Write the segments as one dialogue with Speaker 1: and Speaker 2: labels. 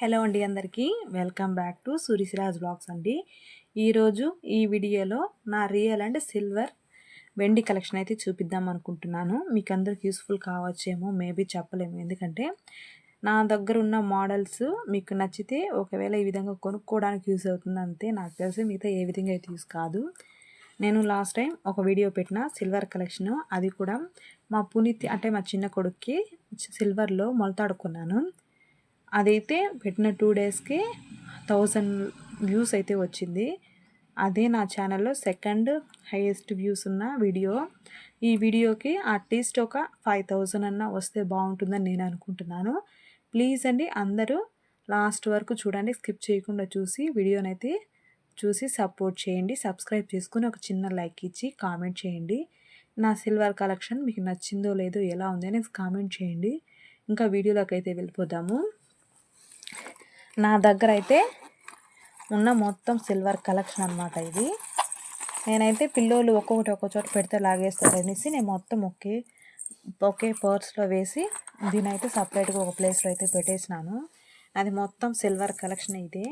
Speaker 1: Hello అండి అందరికీ. Welcome back to సూరిసిరాజ్ blogs అండి. ఈరోజు ఈ వీడియోలో నా రియల్ అండ్ సిల్వర్ వెండి కలెక్షన్ అయితే చూపిద్దాం అనుకుంటున్నాను. మీకు అందరికి యూస్ఫుల్ కావచ్చేమో మేబీ చెప్పలేము. ఎందుకంటే నా దగ్గర ఉన్న మోడల్స్ మీకు నచ్చితే ఒకవేళ ఈ విధంగా కొనుక్కోవడానికి యూస్ అవుతుంది అంతే. నాకు తెలిసి మిగతా ఏ విధంగా అయితే యూస్ కాదు. నేను లాస్ట్ టైం ఒక వీడియో పెట్టిన సిల్వర్ కలెక్షను. అది కూడా మా పునీత్ అంటే మా చిన్న కొడుక్కి సిల్వర్లో మొలతాడుకున్నాను. అదైతే పెట్టిన టూ డేస్కి థౌజండ్ వ్యూస్ అయితే వచ్చింది. అదే నా ఛానల్లో సెకండ్ హైయెస్ట్ వ్యూస్ ఉన్న వీడియో ఈ వీడియోకి అట్లీస్ట్ ఒక ఫైవ్ థౌజండ్ అన్న వస్తే బాగుంటుందని నేను అనుకుంటున్నాను. ప్లీజ్ అండి అందరూ లాస్ట్ వరకు చూడండి స్కిప్ చేయకుండా చూసి వీడియోనైతే చూసి సపోర్ట్ చేయండి. సబ్స్క్రైబ్ చేసుకుని ఒక చిన్న లైక్ ఇచ్చి కామెంట్ చేయండి. నా సిల్వర్ కలెక్షన్ మీకు నచ్చిందో లేదో ఎలా ఉంది అనేది కామెంట్ చేయండి. ఇంకా వీడియోలోకి అయితే వెళ్ళిపోదాము. నా దగ్గర అయితే ఉన్న మొత్తం సిల్వర్ కలెక్షన్ అనమాట ఇది. నేనైతే పిల్లోళ్ళు ఒక్కొక్కటి ఒక్కొక్క చోట పెడితే లాగేస్తారు అనేసి నేను మొత్తం ఒకే ఒకే పర్స్లో వేసి దీని అయితే సపరేట్గా ఒక ప్లేస్లో అయితే పెట్టేసినాను. అది మొత్తం సిల్వర్ కలెక్షన్ అయితే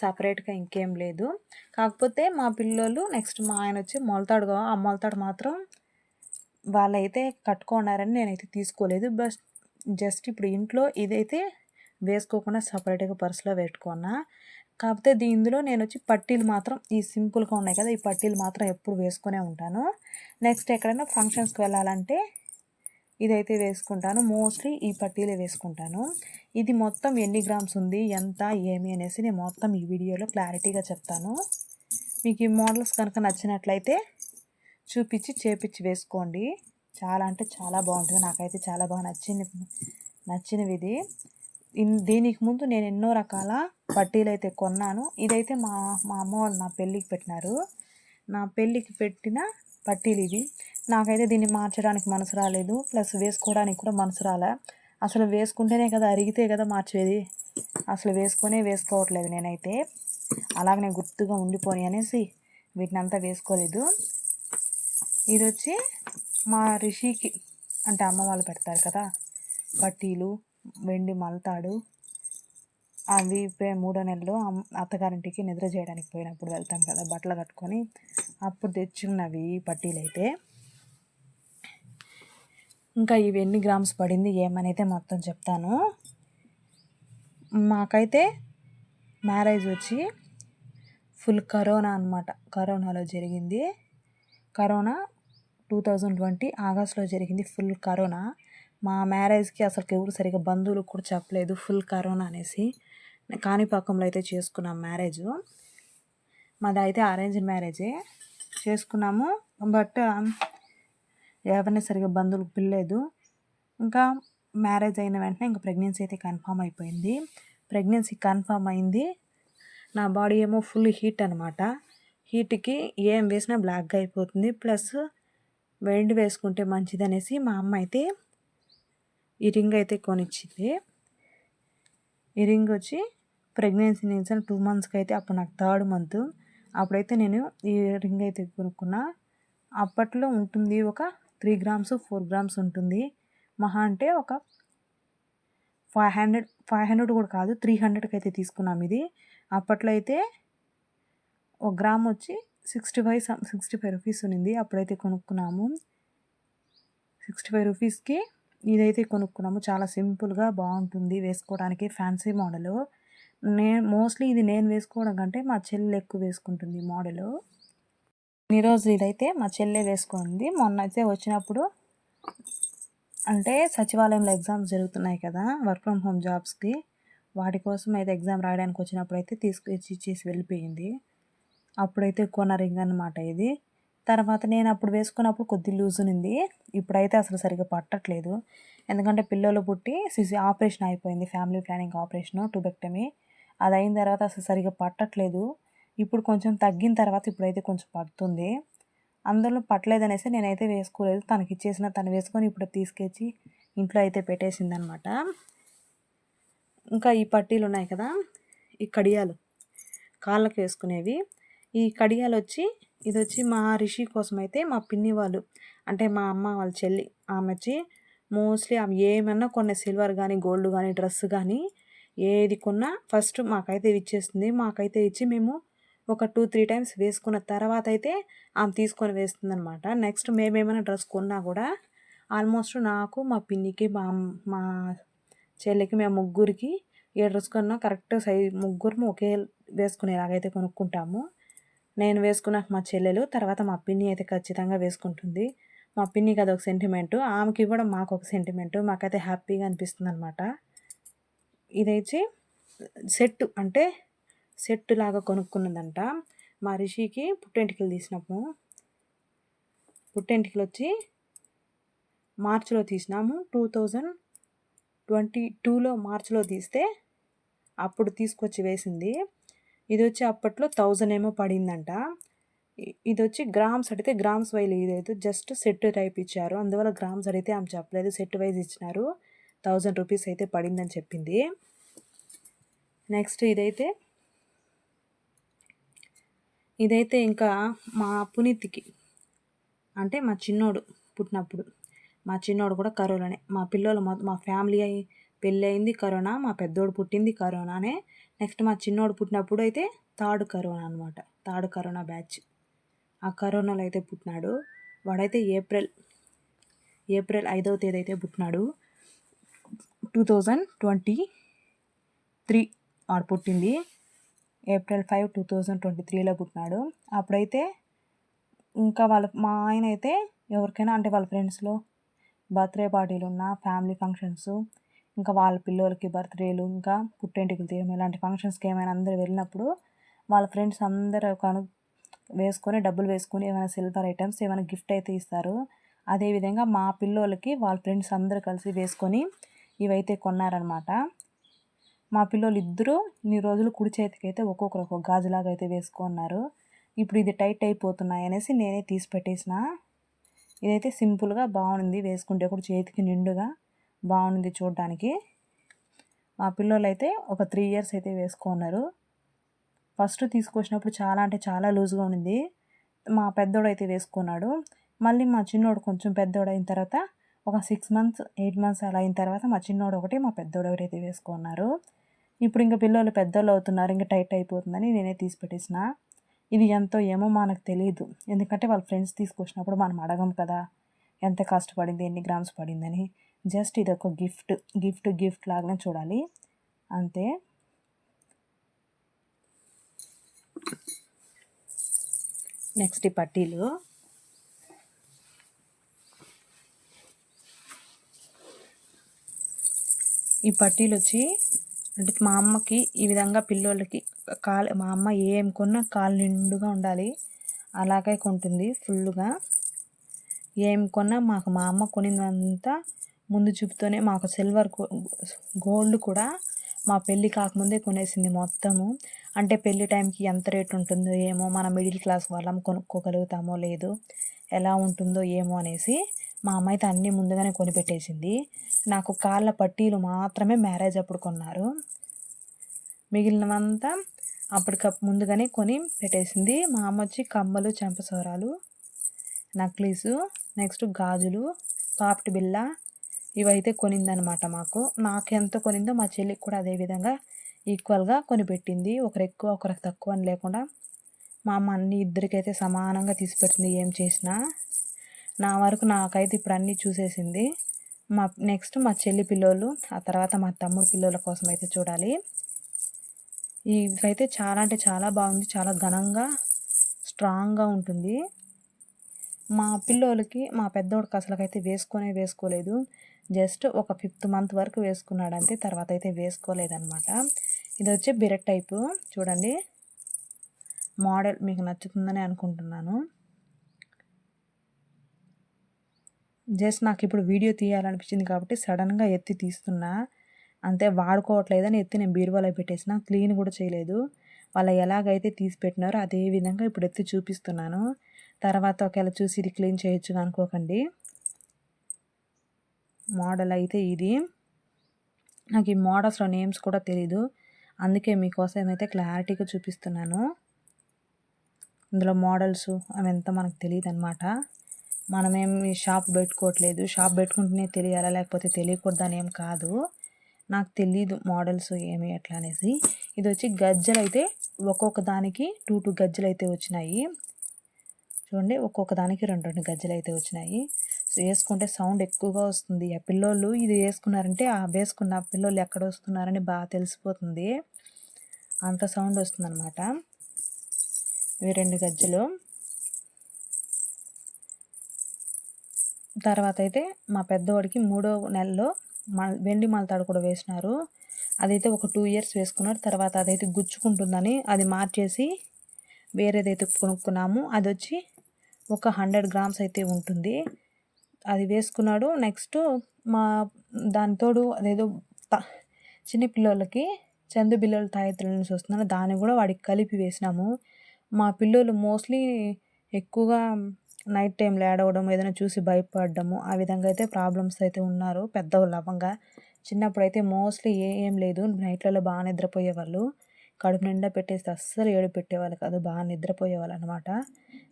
Speaker 1: సపరేట్గా ఇంకేం లేదు. కాకపోతే మా పిల్లోళ్ళు నెక్స్ట్ మా ఆయన వచ్చి మొలతాడు ఆ మొలతాడు మాత్రం వాళ్ళైతే కట్టుకున్నారని నేనైతే తీసుకోలేదు. బస్ జస్ట్ ఇప్పుడు ఇంట్లో ఇదైతే వేసుకోకుండా సపరేట్గా పర్సులో పెట్టుకున్నా. కాకపోతే ఇందులో నేను వచ్చి పట్టీలు మాత్రం ఈ సింపుల్గా ఉన్నాయి కదా ఈ పట్టీలు మాత్రం ఎప్పుడు వేసుకునే ఉంటాను. నెక్స్ట్ ఎక్కడైనా ఫంక్షన్స్కి వెళ్ళాలంటే ఇదైతే వేసుకుంటాను. మోస్ట్లీ ఈ పట్టీలే వేసుకుంటాను. ఇది మొత్తం ఎన్ని గ్రామ్స్ ఉంది ఎంత ఏమి అనేసి నేను మొత్తం ఈ వీడియోలో క్లారిటీగా చెప్తాను. మీకు ఈ మోడల్స్ కనుక నచ్చినట్లయితే చూపించి చేపించి వేసుకోండి. చాలా అంటే చాలా బాగుంటుంది. నాకైతే చాలా బాగా నచ్చింది నచ్చినవి ఇది దీనికి ముందు నేను ఎన్నో రకాల పట్టీలు అయితే కొన్నాను. ఇదైతే మా మా అమ్మ వాళ్ళు నా పెళ్ళికి పెట్టినారు. నా పెళ్ళికి పెట్టిన పట్టీలు ఇవి. నాకైతే దీన్ని మార్చడానికి మనసు రాలేదు. ప్లస్ వేసుకోవడానికి కూడా మనసు రాలే. అసలు వేసుకుంటేనే కదా అరిగితే కదా మార్చేది. అసలు వేసుకొనే వేసుకోవట్లేదు నేనైతే. అలాగనే గుర్తుగా ఉండిపోయి అనేసి వీటిని అంతా వేసుకోలేదు. ఇది వచ్చి మా రిషికి అంటే అమ్మ వాళ్ళు పెడతారు కదా పట్టీలు. వెండి మలతాడు. అవి మూడో నెలలో అత్తగారింటికి నిద్ర చేయడానికి పోయినప్పుడు వెళ్తాం కదా బట్టలు కట్టుకొని. అప్పుడు తెచ్చుకున్నవి పట్టీలు అయితే ఇంకా ఇవి ఎన్ని గ్రామ్స్ పడింది ఏమనైతే మొత్తం చెప్తాను. మాకైతే మ్యారేజ్ వచ్చి ఫుల్ కరోనా అనమాట కరోనాలో జరిగింది. కరోనా టూ థౌజండ్ ట్వంటీ ఆగస్ట్లో జరిగింది ఫుల్ కరోనా. మా మ్యారేజ్కి అసలు ఎవరు సరిగ్గా బంధువులు కూడా చెప్పలేదు ఫుల్ కరోనా అనేసి. కాణిపాకంలో అయితే చేసుకున్నాం మ్యారేజ్. మాది అయితే అరేంజ్ మ్యారేజే. చేసుకున్నాము. బట్ ఎవరిని సరిగ్గా బంధువులు పిల్లలేదు ఇంకా మ్యారేజ్ అయిన వెంటనే ఇంకా ప్రెగ్నెన్సీ అయితే కన్ఫామ్ అయిపోయింది. ప్రెగ్నెన్సీ కన్ఫామ్ అయింది. నా బాడీ ఏమో ఫుల్ హీట్ అనమాట హీట్కి ఏం వేసినా బ్లాక్గా అయిపోతుంది. ప్లస్ వెండి వేసుకుంటే మంచిది అనేసి మా అమ్మ అయితే ఈ రింగ్ అయితే కొనిచ్చింది. ఈ రింగ్ వచ్చి ప్రెగ్నెన్సీ నుంచి టూ మంత్స్కి అయితే అప్పుడు నాకు థర్డ్ మంత్. అప్పుడైతే నేను ఈ రింగ్ అయితే కొనుక్కున్నా. అప్పట్లో ఉంటుంది ఒక త్రీ గ్రామ్స్ ఫోర్ గ్రామ్స్ ఉంటుంది. మహా అంటే ఒక ఫైవ్ హండ్రెడ్ ఫైవ్ హండ్రెడ్ కూడా కాదు త్రీ హండ్రెడ్కి అయితే తీసుకున్నాం ఇది. అప్పట్లో అయితే ఒక గ్రామ్ వచ్చి sixty five sixty five rupees ఉన్నింది. అప్పుడైతే కొనుక్కున్నాము. సిక్స్టీ ఫైవ్ రూపీస్కి ఇదైతే కొనుక్కున్నాము. చాలా సింపుల్గా బాగుంటుంది వేసుకోవడానికి. Fancy model. నేను మోస్ట్లీ ఇది నేను వేసుకోవడం కంటే మా చెల్లి ఎక్కువ వేసుకుంటుంది మోడలు. ఈరోజు ఇదైతే మా చెల్లె వేసుకుంది. మొన్న అయితే వచ్చినప్పుడు అంటే సచివాలయంలో ఎగ్జామ్స్ జరుగుతున్నాయి కదా వర్క్ ఫ్రమ్ హోమ్ జాబ్స్కి. వాటి కోసం అయితే ఎగ్జామ్ రాయడానికి వచ్చినప్పుడు అయితే తీసుకొచ్చి ఇచ్చేసి వెళ్ళిపోయింది. అప్పుడైతే కొన రింగ్ అనమాట ఇది. తర్వాత నేను అప్పుడు వేసుకున్నప్పుడు కొద్ది లూజ్ ఉంది ఇప్పుడైతే అసలు సరిగ్గా పట్టట్లేదు. ఎందుకంటే పిల్లలు పుట్టి సిసి ఆపరేషన్ అయిపోయింది. Family planning operation tubectomy. అది అయిన తర్వాత అసలు సరిగ్గా పట్టట్లేదు. ఇప్పుడు కొంచెం తగ్గిన తర్వాత ఇప్పుడైతే కొంచెం పడుతుంది. అందులో పట్టలేదనేసి నేనైతే వేసుకోలేదు. తనకి ఇచ్చేసిన తను వేసుకొని ఇప్పుడు తీసుకొచ్చి ఇంట్లో అయితే పెట్టేసింది అనమాట ఇంకా ఈ పట్టీలు ఉన్నాయి కదా? ఈ కడియాలు. కాళ్ళకి వేసుకునేవి. ఈ కడియాలు వచ్చి ఇది వచ్చి మా రిషి కోసం అయితే మా పిన్ని వాళ్ళు అంటే మా అమ్మ వాళ్ళ చెల్లి ఆమె వచ్చి మోస్ట్లీ ఆమె ఏమన్నా కొన్ని సిల్వర్ కానీ గోల్డ్ కానీ డ్రెస్ కానీ ఏది కొన్నా ఫస్ట్ మాకైతే ఇచ్చేస్తుంది. మాకైతే ఇచ్చి మేము ఒక టూ త్రీ టైమ్స్ వేసుకున్న తర్వాత అయితే ఆమె తీసుకొని వేస్తుంది అనమాట నెక్స్ట్ మేమేమైనా డ్రెస్ కొన్నా కూడా ఆల్మోస్ట్ నాకు మా పిన్నికి మా మా చెల్లికి మేము ముగ్గురికి ఏ డ్రెస్ కొన్నా కరెక్ట్ సైజ్ ముగ్గురు ఒకే వేసుకునేలాగైతే కొనుక్కుంటాము. నేను వేసుకున్నాక మా చెల్లెలు తర్వాత మా పిన్ని అయితే ఖచ్చితంగా వేసుకుంటుంది. మా పిన్నికి అదొక సెంటిమెంట్ ఆమెకి ఇవ్వడం మాకు ఒక సెంటిమెంట్ మాకైతే హ్యాపీగా అనిపిస్తుంది అనమాట ఇదైతే సెట్ అంటే సెట్ లాగా కొనుక్కున్నదంట. మా రిషికి పుట్టెంటికలు తీసినప్పుడు పుట్టెంటికలు వచ్చి మార్చిలో తీసినాము. టూ థౌజండ్ ట్వంటీ టూలో మార్చిలో తీస్తే అప్పుడు తీసుకొచ్చి వేసింది. ఇది వచ్చి అప్పట్లో థౌజండ్ ఏమో పడిందంట. ఇది వచ్చి గ్రామ్స్ అడిగితే గ్రామ్స్ వైజ్ ఇదైతే జస్ట్ సెట్ టైప్ ఇచ్చారు. అందువల్ల గ్రామ్స్ అడిగితే ఆమె చెప్పలేదు. సెట్ వైజ్ ఇచ్చినారు. థౌజండ్ రూపీస్ అయితే పడిందని చెప్పింది. నెక్స్ట్ ఇదైతే ఇదైతే ఇంకా మా పునీత్కి అంటే మా చిన్నోడు పుట్టినప్పుడు. మా చిన్నోడు కూడా కరోనానే. మా పిల్లలు మా ఫ్యామిలీ అయి పెళ్ళి అయింది కరోనా మా పెద్దోడు పుట్టింది కరోనానే. నెక్స్ట్ మా చిన్నోడు పుట్టినప్పుడు అయితే థర్డ్ కరోనా అనమాట థర్డ్ కరోనా బ్యాచ్. ఆ కరోనాలో అయితే పుట్టినాడు. వాడైతే ఏప్రిల్ ఏప్రిల్ ఐదవ తేదీ అయితే పుట్టినాడు. టూ థౌజండ్ ట్వంటీ త్రీ వాడు పుట్టింది. April five two thousand twenty త్రీలో పుట్టినాడు. అప్పుడైతే ఇంకా వాళ్ళ మా ఆయన అయితే ఎవరికైనా అంటే వాళ్ళ ఫ్రెండ్స్లో బర్త్డే పార్టీలు ఉన్న ఫ్యామిలీ ఫంక్షన్స్ ఇంకా వాళ్ళ పిల్లలకి బర్త్డేలు ఇంకా పుట్టింటికి తీయడం ఇలాంటి ఫంక్షన్స్కి ఏమైనా అందరూ వెళ్ళినప్పుడు వాళ్ళ ఫ్రెండ్స్ అందరూ కను వేసుకొని డబ్బులు వేసుకొని ఏమైనా సిల్వర్ ఐటమ్స్ ఏమైనా గిఫ్ట్ అయితే ఇస్తారు. అదేవిధంగా మా పిల్లోళ్ళకి వాళ్ళ ఫ్రెండ్స్ అందరూ కలిసి వేసుకొని ఇవైతే కొన్నారనమాట మా పిల్లలు ఇద్దరు ఇన్ని రోజులు కుడి చేతికైతే ఒక్కొక్కరు ఒక్కొక్క గాజులాగా అయితే వేసుకున్నారు. ఇప్పుడు ఇది టైట్ అయిపోతున్నాయి అనేసి నేనే తీసి పెట్టేసిన. ఇదైతే సింపుల్గా బాగుంది వేసుకుంటే కూడా చేతికి నిండుగా. బాగుంది చూడడానికి. మా పిల్లలు అయితే ఒక త్రీ ఇయర్స్ అయితే వేసుకున్నారు. ఫస్ట్ తీసుకొచ్చినప్పుడు చాలా అంటే చాలా లూజ్గా ఉంది మా పెద్దోడు అయితే వేసుకున్నాడు. మళ్ళీ మా చిన్నోడు కొంచెం పెద్దోడు అయిన తర్వాత ఒక సిక్స్ మంత్స్ ఎయిట్ మంత్స్ అలా అయిన తర్వాత మా చిన్నోడు ఒకటి మా పెద్దోడు ఒకటి అయితే వేసుకున్నారు. ఇప్పుడు ఇంకా పిల్లలు పెద్దోళ్ళు అవుతున్నారు ఇంకా టైట్ అయిపోతుందని నేనే తీసి పెట్టేసిన. ఇది ఎంతో ఏమో మనకు తెలియదు. ఎందుకంటే వాళ్ళ ఫ్రెండ్స్ తీసుకొచ్చినప్పుడు మనం అడగం కదా ఎంత కష్టపడింది ఎన్ని గ్రామ్స్ పడిందని. జస్ట్ ఇది ఒక గిఫ్ట్ గిఫ్ట్ గిఫ్ట్ లాగానే చూడాలి. అంతే. నెక్స్ట్ ఈ పట్టీలు. ఈ పట్టీలు వచ్చి అంటే మా అమ్మకి ఈ విధంగా పిల్లోళ్ళకి కాలు మా అమ్మ ఏం కొన్నా కాలు నిండుగా ఉండాలి. అలాగే కొంటుంది ఫుల్గా ఏం కొన్నా మాకు మా అమ్మ కొనిందంతా ముందు చూపుతోనే మాకు సిల్వర్ గోల్డ్ కూడా మా పెళ్ళి కాకముందే కొనేసింది మొత్తము. అంటే పెళ్ళి టైంకి ఎంత రేట్ ఉంటుందో ఏమో మన మిడిల్ క్లాస్ వాళ్ళం కొనుక్కోగలుగుతామో లేదో ఎలా ఉంటుందో ఏమో అనేసి మా అమ్మ అయితే అన్నీ ముందుగానే కొనిపెట్టేసింది. నాకు కాళ్ళ పట్టీలు మాత్రమే మ్యారేజ్ అప్పుడు కొన్నారు. మిగిలినవంతా అప్పటికప్పుడు ముందుగానే కొని పెట్టేసింది. మా అమ్మ వచ్చి కమ్మలు చెంపసోరాలు నక్లీసు నెక్స్ట్ గాజులు పాపిటి బిళ్ళ ఇవైతే కొనిందనమాట మాకు. నాకు ఎంత కొనిందో మా చెల్లికి కూడా అదేవిధంగా ఈక్వల్గా కొనిపెట్టింది. ఒకరు ఎక్కువ ఒకరికి తక్కువ అని లేకుండా మా అమ్మ అన్ని ఇద్దరికైతే సమానంగా తీసిపెడుతుంది ఏం చేసినా. నా వరకు నాకైతే ఇప్పుడు అన్నీ చూసేసింది. మా నెక్స్ట్ మా చెల్లి పిల్లోళ్ళు ఆ తర్వాత మా తమ్ముడు పిల్లల కోసం అయితే చూడాలి. ఇవైతే చాలా అంటే చాలా బాగుంది. చాలా ఘనంగా స్ట్రాంగ్గా ఉంటుంది. మా పిల్లోలకి మా పెద్దోడికి అసలుకైతే వేసుకొనే వేసుకోలేదు. జస్ట్ ఒక ఫిఫ్త్ మంత్ వరకు వేసుకున్నాడు అంతే తర్వాత అయితే వేసుకోలేదనమాట ఇది వచ్చి బిరెట్ టైపు చూడండి. మోడల్ మీకు నచ్చుతుందని అనుకుంటున్నాను. జస్ట్ నాకు ఇప్పుడు వీడియో తీయాలనిపించింది కాబట్టి సడన్గా ఎత్తి తీస్తున్నా. అంతే వాడుకోవట్లేదని ఎత్తి నేను బీరువాలో పెట్టేసిన క్లీన్ కూడా చేయలేదు. వాళ్ళ ఎలాగైతే తీసి పెట్టినారో అదే విధంగా ఇప్పుడు ఎత్తి చూపిస్తున్నాను. తర్వాత ఒకవేళ చూసి ఇది క్లీన్ చేయొచ్చు అనుకోకండి. మోడల్ అయితే ఇది. నాకు ఈ మోడల్స్లో నేమ్స్ కూడా తెలీదు. అందుకే మీకోసం అయితే క్లారిటీగా చూపిస్తున్నాను ఇందులో మోడల్స్ అవి ఎంత మనకు తెలియదు అనమాట మనమేమి షాప్ పెట్టుకోవట్లేదు. షాప్ పెట్టుకుంటేనే తెలియాలా లేకపోతే తెలియకూడదని ఏం కాదు. నాకు తెలీదు మోడల్స్ ఏమి ఎట్లా అనేసి. ఇది వచ్చి గజ్జలు అయితే ఒక్కొక్క దానికి టూ టూ గజ్జలు అయితే వచ్చినాయి. చూడండి ఒక్కొక్క దానికి రెండు రెండు గజ్జలు అయితే వచ్చినాయి. సో వేసుకుంటే సౌండ్ ఎక్కువగా వస్తుంది. ఆ పిల్లోళ్ళు ఇది వేసుకున్నారంటే ఆ వేసుకున్న పిల్లోళ్ళు ఎక్కడ వస్తున్నారని బాగా తెలిసిపోతుంది. అంత సౌండ్ వస్తుంది అనమాట ఇవి రెండు గజ్జలు. తర్వాత అయితే మా పెద్దవాడికి మూడో నెలలో మల్ వెండి మలతాడు కూడా వేసినారు. అదైతే ఒక టూ ఇయర్స్ వేసుకున్నారు తర్వాత అదైతే గుచ్చుకుంటుందని అది మార్చేసి వేరేదైతే కొనుక్కున్నాము. అది వచ్చి ఒక హండ్రెడ్ గ్రామ్స్ అయితే ఉంటుంది. అది వేసుకున్నాడు. నెక్స్ట్ మా దానితోడు అదేదో చిన్న పిల్లలకి చందు బిల్లలు తాయెత్తుల నుంచి వస్తున్నాను దాన్ని కూడా వాడికి కలిపి వేసినాము. మా పిల్లలు మోస్ట్లీ ఎక్కువగా నైట్ టైంలో ఏడవడం ఏదైనా చూసి భయపడడము ఆ విధంగా అయితే ప్రాబ్లమ్స్ అయితే ఉన్నారు. పెద్దవాళ్ళు అవ్వంగా. చిన్నప్పుడు అయితే మోస్ట్లీ ఏ ఏం లేదు. నైట్లలో బాగా నిద్రపోయేవాళ్ళు. కడుపు నిండా పెట్టేసి అస్సలు ఏడు పెట్టేవాళ్ళు కాదు బాగా నిద్రపోయేవాళ్ళు అనమాట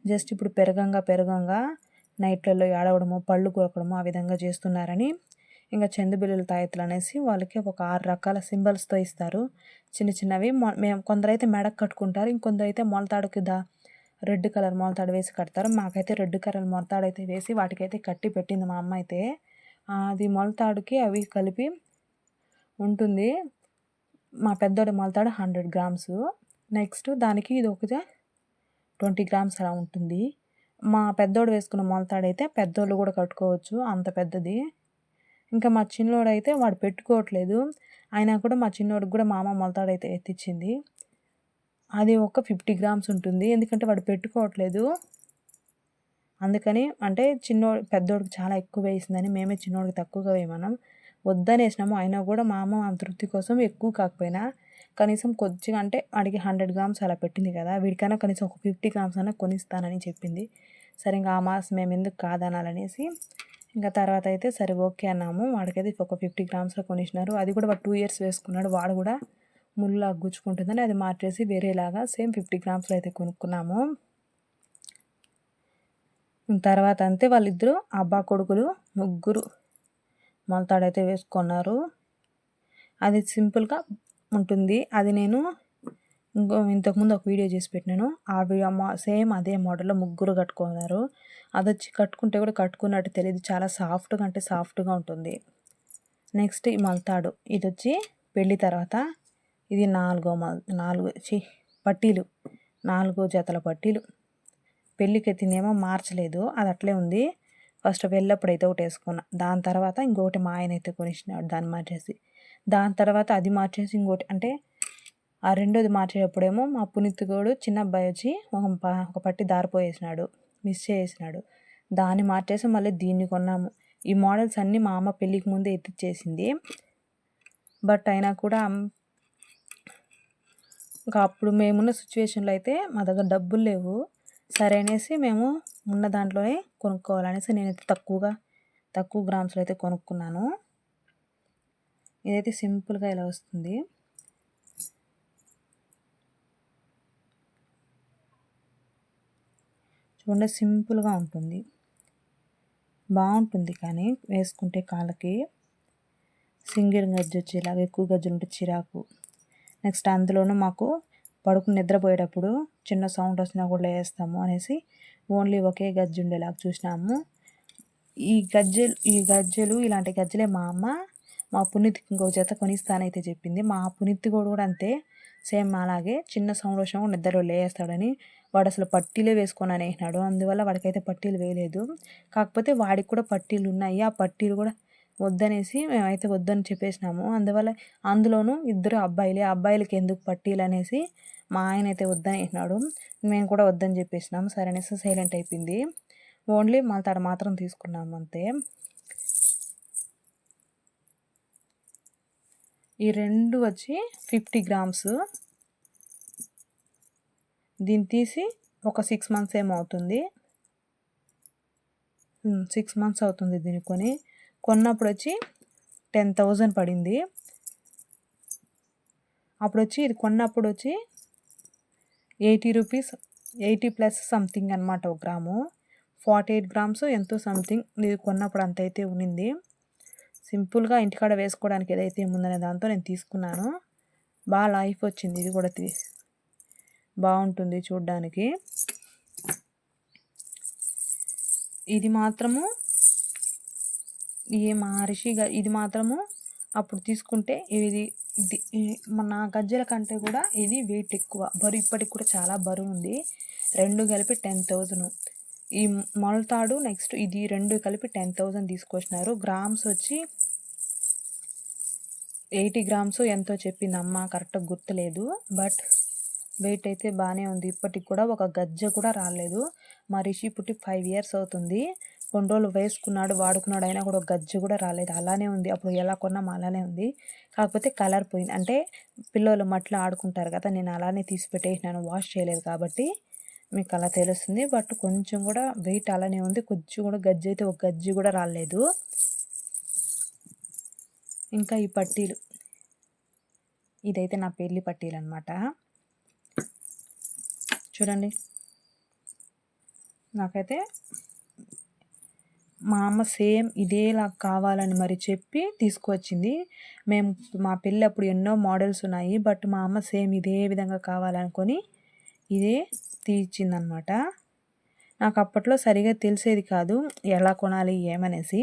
Speaker 1: జస్ట్ ఇప్పుడు పెరగంగా పెరగంగా నైట్లలో ఏడవడము పళ్ళు కొరకడము ఆ విధంగా చేస్తున్నారని ఇంకా చందుబిల్లుల తాయెత్తులు అనేసి వాళ్ళకి ఒక ఆరు రకాల సింబల్స్తో ఇస్తారు. చిన్న చిన్నవి మేము కొందరైతే మెడకు కట్టుకుంటారు ఇంకొందరైతే మొలతాడుకి దా రెడ్ కలర్ మొలతాడు వేసి కడతారు. మాకైతే రెడ్ కలర్ మొలతాడు అయితే వేసి వాటికైతే కట్టి పెట్టింది మా అమ్మ అయితే. అది మొలతాడుకి అవి కలిపి ఉంటుంది. మా పెద్దోడు మొలతాడు హండ్రెడ్ గ్రామ్స్. నెక్స్ట్ దానికి ఇది ఒక ట్వంటీ గ్రామ్స్ అలా ఉంటుంది. మా పెద్దోడు వేసుకున్న మొలతాడు అయితే పెద్దోళ్ళు కూడా కట్టుకోవచ్చు అంత పెద్దది. ఇంకా మా చిన్నోడు అయితే వాడు పెట్టుకోవట్లేదు. అయినా కూడా మా చిన్నోడికి కూడా మామ మొలతాడైతే మొలతాడు అయితే ఎత్తిచ్చింది. అది ఒక ఫిఫ్టీ గ్రామ్స్ ఉంటుంది. ఎందుకంటే వాడు పెట్టుకోవట్లేదు. అందుకని అంటే చిన్నోడు పెద్దోడికి చాలా ఎక్కువ వేసిందని మేమే చిన్నోడికి తక్కువగా వేయమన్నాం. వద్దనేసినాము. అయినా కూడా మా అమ్మ ఆ తృప్తి కోసం ఎక్కువ కాకపోయినా కనీసం కొద్దిగా అంటే వాడికి హండ్రెడ్ గ్రామ్స్ అలా పెట్టింది కదా వీడికైనా కనీసం ఒక ఫిఫ్టీ గ్రామ్స్ అయినా కొనిస్తానని చెప్పింది. సరే ఇంకా ఆ మాసం మేము ఎందుకు కాదనాలనేసి ఇంకా తర్వాత అయితే సరే ఓకే అన్నాము. వాడికైతే ఒక ఫిఫ్టీ గ్రామ్స్లో కొనిచ్చినారు. అది కూడా వాడు టూ ఇయర్స్ వేసుకున్నాడు. వాడు కూడా ముళ్ళు గుచ్చుకుంటుందని అది మార్చేసి వేరేలాగా సేమ్ ఫిఫ్టీ గ్రామ్స్లో అయితే కొనుక్కున్నాము. తర్వాత అంతే వాళ్ళిద్దరు అబ్బా కొడుకులు ముగ్గురు మొలతాడైతే వేసుకున్నారు. అది సింపుల్గా ఉంటుంది. అది నేను ఇంకో ఇంతకుముందు ఒక వీడియో చేసి పెట్టినాను. ఆ సేమ్ అదే మోడల్లో ముగ్గురు కట్టుకున్నారు. అది వచ్చి కట్టుకుంటే కూడా కట్టుకున్నట్టు తెలియదు. చాలా సాఫ్ట్గా అంటే సాఫ్ట్గా ఉంటుంది. నెక్స్ట్ ఈ మల్తాడు. ఇది వచ్చి పెళ్ళి తర్వాత ఇది నాలుగో నాలుగు చి పట్టీలు. నాలుగో జతల పట్టీలు. పెళ్ళికి ఎత్తిందేమో మార్చలేదు. అది అట్లే ఉంది. ఫస్ట్ వెళ్ళప్పుడు అయితే ఒకటి వేసుకున్నా. దాని తర్వాత ఇంకొకటి మా ఆయన అయితే కొనిచ్చినాడు దాన్ని మార్చేసి. దాని తర్వాత అది మార్చేసి ఇంకోటి అంటే ఆ రెండోది మార్చేటప్పుడేమో మా పునీత్తుగోడు చిన్న అబ్బాయి వచ్చి ఒక ఒక పట్టి దారిపోయేసినాడు మిస్ చేసినాడు దాన్ని మార్చేసి మళ్ళీ దీన్ని కొన్నాము. ఈ మోడల్స్ అన్నీ మా అమ్మ పెళ్ళికి ముందే ఎత్తిచ్చేసింది. బట్ అయినా కూడా ఇంకా అప్పుడు మేమున్న సిచ్యువేషన్లో అయితే మా దగ్గర డబ్బులు లేవు. సరే అనేసి మేము ఉన్న దాంట్లోనే కొనుక్కోవాలనేసి నేనైతే తక్కువగా తక్కువ గ్రామ్స్లో అయితే కొనుక్కున్నాను. ఇదైతే సింపుల్గా ఇలా వస్తుంది. చూడండి సింపుల్గా ఉంటుంది. బాగుంటుంది కానీ వేసుకుంటే కాళ్ళకి సింగిల్ గజ్జి ఇలాగ ఎక్కువ గజ్జలు ఉంటే చిరాకు. నెక్స్ట్ అందులోనూ మాకు పడుకుని నిద్రపోయేటప్పుడు చిన్న సౌండ్ వచ్చినా కూడా వేస్తాము అనేసి ఓన్లీ ఒకే గజ్జి ఉండేలాగా చూసినాము. ఈ గజ్జెలు ఈ గజ్జెలు ఇలాంటి గజ్జలే మా అమ్మ మా పునీత్కి ఇంకో జత కొనిస్తానైతే చెప్పింది. మా పునీతి కూడా కూడా అంతే సేమ్ అలాగే చిన్న సౌండ్ వచ్చినా కూడా నిద్రలో లేస్తాడని వాడు అసలు పట్టీలే వేసుకొని అనేసినాడు. అందువల్ల వాడికైతే పట్టీలు వేయలేదు. కాకపోతే వాడికి కూడా పట్టీలు ఉన్నాయి. ఆ పట్టీలు కూడా వద్దనేసి మేమైతే వద్దని చెప్పేసినాము. అందువల్ల అందులోనూ ఇద్దరు అబ్బాయిలే అబ్బాయిలకి ఎందుకు పట్టీలు అనేసి మా ఆయన అయితే వద్దనేసినాడు మేము కూడా వద్దని చెప్పేసినాము. సరే అనేసి సైలెంట్ అయిపోయింది. ఓన్లీ తడ మాత్రం తీసుకున్నాము అంతే. ఈ రెండు వచ్చి ఫిఫ్టీ గ్రామ్స్. దీన్ని తీసి ఒక సిక్స్ మంత్స్ ఏమో అవుతుంది. సిక్స్ మంత్స్ అవుతుంది దీన్ని కొని. కొన్నప్పుడు వచ్చి టెన్ థౌజండ్ పడింది. అప్పుడు వచ్చి ఇది కొన్నప్పుడు వచ్చి eighty rupees eighty plus something అనమాట ఒక గ్రాము. ఫార్టీ ఎయిట్ గ్రామ్స్ ఎంతో సంథింగ్ ఇది కొన్నప్పుడు అంత అయితే ఉన్నింది. సింపుల్గా ఇంటికాడ వేసుకోవడానికి ఏదైతే ఉందనే దాంతో నేను తీసుకున్నాను. బాగా లైఫ్ వచ్చింది. ఇది కూడా తీ బాగుంటుంది చూడ్డానికి. ఇది మాత్రము ఏ మహర్షి ఇది మాత్రము అప్పుడు తీసుకుంటే ఇది ఇది మన గజ్జల కంటే కూడా ఇది వెయిట్ ఎక్కువ. బరువు ఇప్పటికి కూడా చాలా బరువు ఉంది. రెండు కలిపి టెన్ థౌజండ్ ఈ మొలతాడు నెక్స్ట్ ఇది రెండు కలిపి టెన్ థౌజండ్ తీసుకొచ్చినారు. గ్రామ్స్ వచ్చి ఎయిటీ గ్రామ్స్ ఎంతో చెప్పింది అమ్మ కరెక్ట్గా గుర్తులేదు. బట్ వెయిట్ అయితే బాగానే ఉంది. ఇప్పటికి కూడా ఒక గజ్జ కూడా రాలేదు. మా రిషి పుట్టి ఫైవ్ ఇయర్స్ అవుతుంది. కొన్ని రోజులు వేసుకున్నాడు వాడుకున్నాడు అయినా కూడా ఒక గజ్జి కూడా రాలేదు. అలానే ఉంది. అప్పుడు ఎలా కొన్నాం అలానే ఉంది. కాకపోతే కలర్ పోయింది. అంటే పిల్లలు మట్లో ఆడుకుంటారు కదా నేను అలానే తీసి పెట్టేసినాను. వాష్ చేయలేదు కాబట్టి మీకు అలా తెలుస్తుంది. బట్ కొంచెం కూడా వెయిట్ అలానే ఉంది. కొంచెం కూడా గజ్జి అయితే ఒక గజ్జి కూడా రాలేదు. ఇంకా ఈ పట్టీలు. ఇదైతే నా పెళ్ళి పట్టీలు అనమాట చూడండి. నాకైతే మా అమ్మ సేమ్ ఇదేలా కావాలని మరి చెప్పి తీసుకువచ్చింది. మేము మా పెళ్ళి అప్పుడు ఎన్నో మోడల్స్ ఉన్నాయి బట్ మా అమ్మ సేమ్ ఇదే విధంగా కావాలనుకొని ఇదే తీర్చిందనమాట. నాకు అప్పట్లో సరిగా తెలిసేది కాదు ఎలా కొనాలి ఏమనేసి.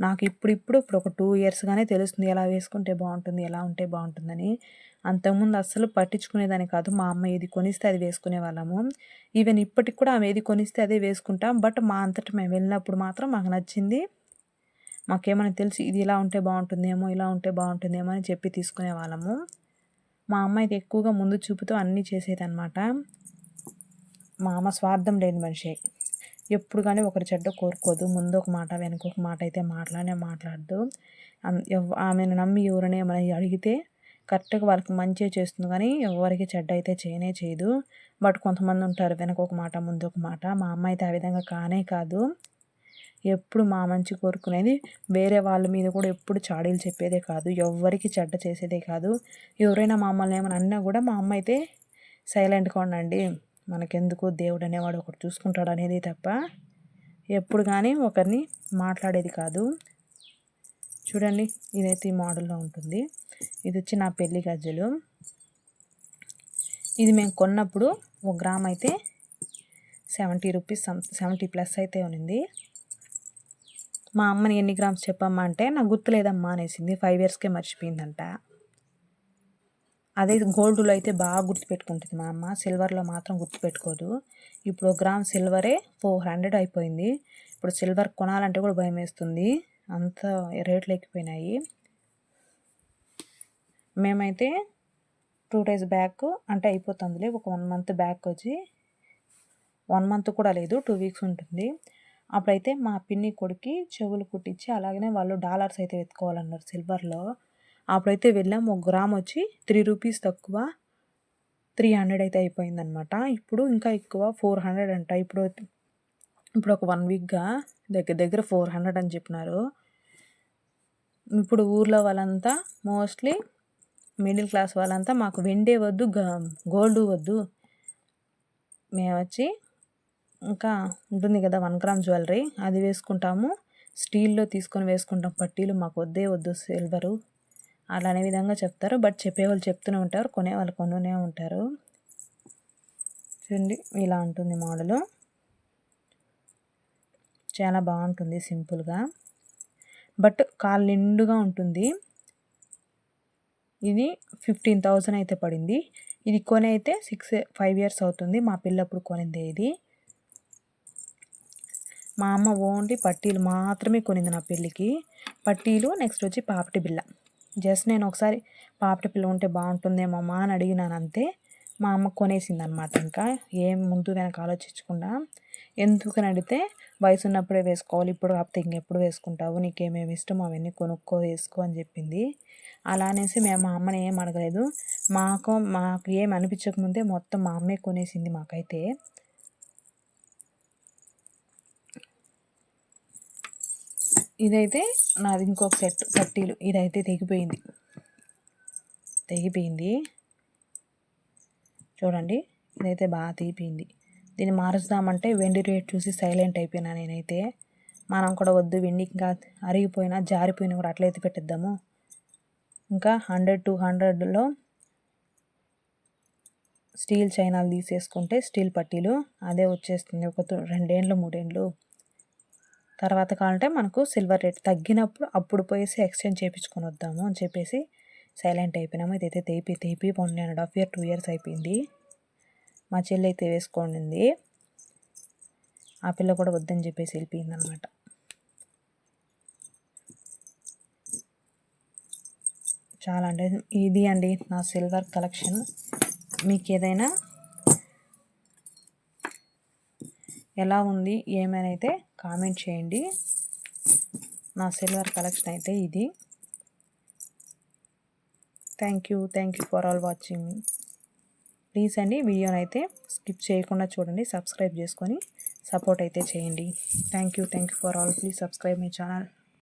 Speaker 1: నాకు ఇప్పుడు ఇప్పుడు ఇప్పుడు ఒక టూ ఇయర్స్గానే తెలుస్తుంది ఎలా వేసుకుంటే బాగుంటుంది ఎలా ఉంటే బాగుంటుందని. అంతకుముందు అస్సలు పట్టించుకునేదాన్ని కాదు. మా అమ్మ ఏది కొనిస్తే అది వేసుకునే వాళ్ళము. ఈవెన్ ఇప్పటికి కూడా ఆమె ఏది కొనిస్తే అదే వేసుకుంటాం. బట్ మా అంతటా మేము వెళ్ళినప్పుడు మాత్రం మాకు నచ్చింది మాకేమైనా తెలిసి ఇది ఇలా ఉంటే బాగుంటుందేమో ఇలా ఉంటే బాగుంటుందేమో అని చెప్పి తీసుకునే వాళ్ళము. మా అమ్మ అయితే ఎక్కువగా ముందు చూపుతూ అన్నీ చేసేదన్నమాట. మా అమ్మ స్వార్థం లేని మనిషి. ఎప్పుడు కానీ ఒకరి చెడ్డ కోరుకోదు. ముందు ఒక మాట వెనక ఒక మాట అయితే మాట్లాడే మాట్లాడదు. ఆమెను నమ్మి ఎవరైనా ఏమైనా అడిగితే కరెక్ట్గా వాళ్ళకి మంచి చేస్తుంది కానీ ఎవరికి చెడ్డ అయితే చేయనే చేయదు. బట్ కొంతమంది ఉంటారు వెనక ఒక మాట ముందు ఒక మాట. మా అమ్మ అయితే ఆ విధంగా కానే కాదు. ఎప్పుడు మా మంచి కోరుకునేది వేరే వాళ్ళ మీద కూడా ఎప్పుడు చాడీలు చెప్పేదే కాదు. ఎవరికి చెడ్డ చేసేదే కాదు. ఎవరైనా మా అమ్మల్ని ఏమైనా అన్నా కూడా మా అమ్మ అయితే సైలెంట్గా ఉండండి. మనకెందుకు దేవుడు అనేవాడు ఒకటి చూసుకుంటాడు అనేది తప్ప ఎప్పుడు కానీ ఒకరిని మాట్లాడేది కాదు. చూడండి ఇదైతే ఈ మోడల్లో ఉంటుంది. ఇది వచ్చి నా పెళ్ళి గజ్జలు. ఇది మేము కొన్నప్పుడు ఒక గ్రామ్ అయితే సెవెంటీ రూపీస్ సెవెంటీ ప్లస్ అయితే ఉన్నింది. మా అమ్మని ఎన్ని గ్రామ్స్ చెప్పమ్మా అంటే నాకు గుర్తులేదమ్మా అనేసింది. ఫైవ్ ఇయర్స్కే మర్చిపోయిందంట. అదే గోల్డ్లో అయితే బాగా గుర్తుపెట్టుకుంటుంది మా అమ్మ. సిల్వర్లో మాత్రం గుర్తుపెట్టుకోదు. ఇప్పుడు గ్రామ్ సిల్వరే ఫోర్ హండ్రెడ్ అయిపోయింది. ఇప్పుడు సిల్వర్ కొనాలంటే కూడా భయం వేస్తుంది. అంత రేట్లు ఎక్కిపోయినాయి. మేమైతే టూ డేస్ బ్యాక్ అంటే అయిపోతుందిలే ఒక వన్ మంత్ బ్యాక్ వచ్చి వన్ మంత్ కూడా లేదు టూ వీక్స్ ఉంటుంది. అప్పుడైతే మా పిన్ని కొడుకి చెవులు కుట్టించి అలాగనే వాళ్ళు డాలర్స్ అయితే వెతుకోవాలన్నారు సిల్వర్లో. అప్పుడైతే వెళ్ళాం. ఒక గ్రామ్ వచ్చి త్రీ రూపీస్ తక్కువ త్రీ హండ్రెడ్ అయితే అయిపోయిందనమాట ఇప్పుడు ఇంకా ఎక్కువ ఫోర్ హండ్రెడ్ అంట. ఇప్పుడు ఇప్పుడు ఒక వన్ వీక్గా దగ్గర దగ్గర ఫోర్ హండ్రెడ్ అని చెప్పినారు. ఇప్పుడు ఊర్లో వాళ్ళంతా మోస్ట్లీ మిడిల్ క్లాస్ వాళ్ళంతా మాకు వెండే వద్దు గోల్డ్ వద్దు. మేము వచ్చి ఇంకా ఉంటుంది కదా వన్ గ్రామ్ జ్యువెలరీ అది వేసుకుంటాము. స్టీల్లో తీసుకొని వేసుకుంటాం. పట్టీలు మాకు వద్దే వద్దు సిల్వరు అలానే విధంగా చెప్తారు. బట్ చెప్పేవాళ్ళు చెప్తూనే ఉంటారు. కొనేవాళ్ళు కొనునే ఉంటారు. చూడండి ఇలా ఉంటుంది మోడలు. చాలా బాగుంటుంది సింపుల్గా. బట్ కాలు నిండుగా ఉంటుంది. ఇది ఫిఫ్టీన్ థౌజండ్ అయితే పడింది. ఇది కొని అయితే సిక్స్ ఫైవ్ ఇయర్స్ అవుతుంది. మా పిల్లప్పుడు కొనింది ఇది. మా అమ్మ ఓన్లీ పట్టీలు మాత్రమే కొనింది నా పెళ్ళికి. పట్టీలు నెక్స్ట్ వచ్చి పాపటి బిళ్ళ. జస్ట్ నేను ఒకసారి పాపిట పిల్ల ఉంటే బాగుంటుందేమో అమ్మా అని అడిగినాను అంతే మా అమ్మ కొనేసింది అనమాట ఇంకా. ఏం ముందు వెనక ఆలోచించకుండా ఎందుకని అడిగితే వయసు ఉన్నప్పుడే వేసుకోవాలి ఇప్పుడు కాకపోతే ఇంకెప్పుడు వేసుకుంటావు నీకేమేమి ఇష్టం అవన్నీ కొనుక్కో వేసుకో అని చెప్పింది. అలా అనేసి మేము మా అమ్మని ఏం అడగలేదు. మాకు మాకు ఏం అనిపించకముందే మొత్తం మా అమ్మే కొనేసింది మాకైతే. ఇదైతే నాది ఇంకొక సెట్ పట్టీలు ఇదైతే తెగిపోయింది. తెగిపోయింది. చూడండి ఇదైతే బాగా తెగిపోయింది దీన్ని మారుస్తామంటే వెండి రేట్ చూసి సైలెంట్ అయిపోయినా నేనైతే. మనం కూడా వద్దు వెండి ఇంకా అరిగిపోయినా జారిపోయినా కూడా అట్లయితే పెట్టిద్దాము. ఇంకా హండ్రెడ్ టూ హండ్రెడ్లో స్టీల్ చైనాలు తీసేసుకుంటే స్టీల్ పట్టీలు అదే వచ్చేస్తుంది. ఒక రెండేండ్లు మూడేండ్లు. తర్వాత కావాలంటే మనకు సిల్వర్ రేట్ తగ్గినప్పుడు అప్పుడు పోయేసి ఎక్స్చేంజ్ చేయించుకొని వద్దాము అని చెప్పేసి సైలెంట్ అయిపోయినాము. ఇదైతే తేపి తేపి one and half year two years అయిపోయింది. మా చెల్లి అయితే వేసుకోండింది ఆ పిల్ల కూడా వద్దని చెప్పేసి వెళ్ళిపోయింది అనమాట చాలా అంటే ఇది అండి నా సిల్వర్ కలెక్షన్ మీకు ఏదైనా ఎలా ఉంది ఏమైనా అయితే కామెంట్ చేయండి. నా సిల్వర్ కలెక్షన్ అయితే ఇది. Thank you thank you for all watching please అండి వీడియోని అయితే స్కిప్ చేయకుండా చూడండి సబ్స్క్రైబ్ చేసుకొని సపోర్ట్ అయితే చేయండి. Thank you thank you for all please subscribe my channel